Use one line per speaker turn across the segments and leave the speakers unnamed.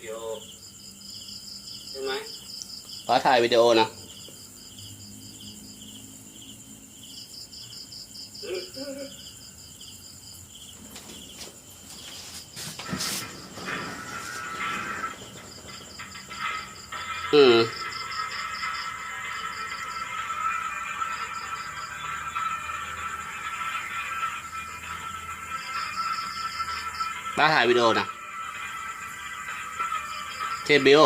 วิดีโอใช่ไหม
ฟ้าถ่ายวิดีโอนะอืมฟ้าถ่ายวิดีโอนะ เทปบิล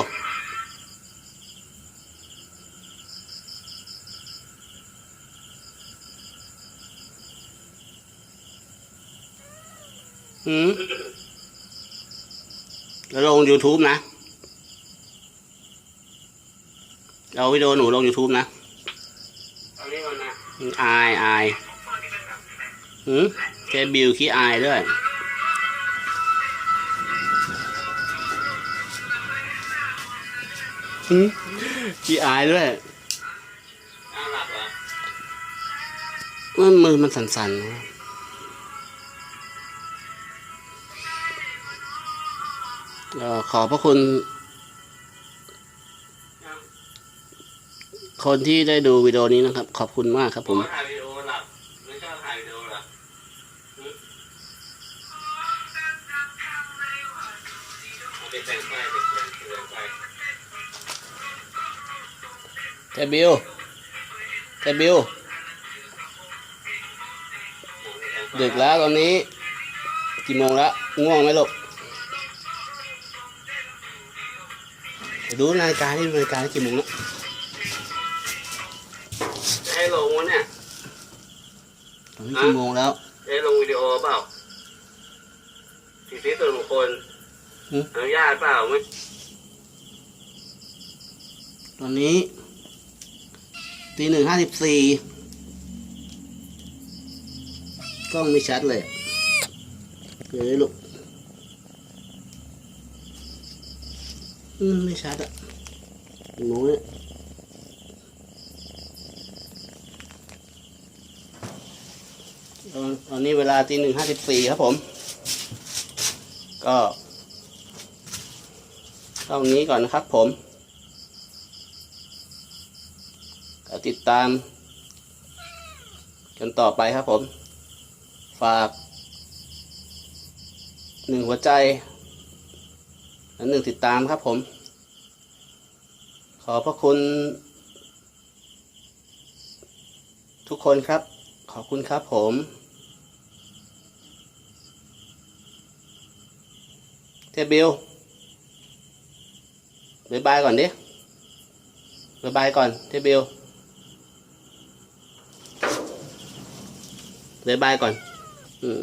อืมแล้วลง YouTube นะ เอาวิดีโอหนูลง YouTube นะ
เอานี้ก่อนนะ
อายอายหืมเจบิวขี้อายด้วย ขี้อายด้วย
อ้าวหลับเหรอ
มันมือมันสั่นๆนะเอ่อขอบพระคุณ
อ้าว
คนที่ได้ดูวิดีโอนี้นะครับ ขอบคุณมากครับผม
บอกว่าถ่ายวิดีโอหลับไม่ชอบถ่ายวิดีโอเหรอหึเอาไปแต่งไฟไปแต่งแต่งไฟ
เทบิวเทบิว
เอาไปแต่งไฟ
ดึกแล้วตอนนี้ กี่โมงแล้วง่วงไหมลูกดูนาฬิกาที่นาฬิกากี่โมงแล้ว
จะให้ลงวะเนี่ย
ตอนนี้กี่โมงแล้ว
จะให้ลงวิดีโอเปล่าสิทธิส่วนบุคคล
หึ
อนุญาตเปล่าไหม
ตอนนี้ ตีหนึ่งห้าสิบสี่กล้องไม่ชัดเลยเกิดลยลูกอืมไม่ชัดอะกี่โมงเนี่ยตอนตอนนี้เวลาตีหนึ่งห้าสิบสี่ครับผม ก็เท่านี้ก่อนนะครับผม ก็ ติดตามกันต่อไปครับผม ฝากหนึ่งหัวใจและหนึ่งติดตามครับผม ขอพระคุณ ทุกคนครับ ขอบคุณครับผม เทบิลบายบายก่อนดิบายบายก่อนเทบิล บายบายก่อนอืม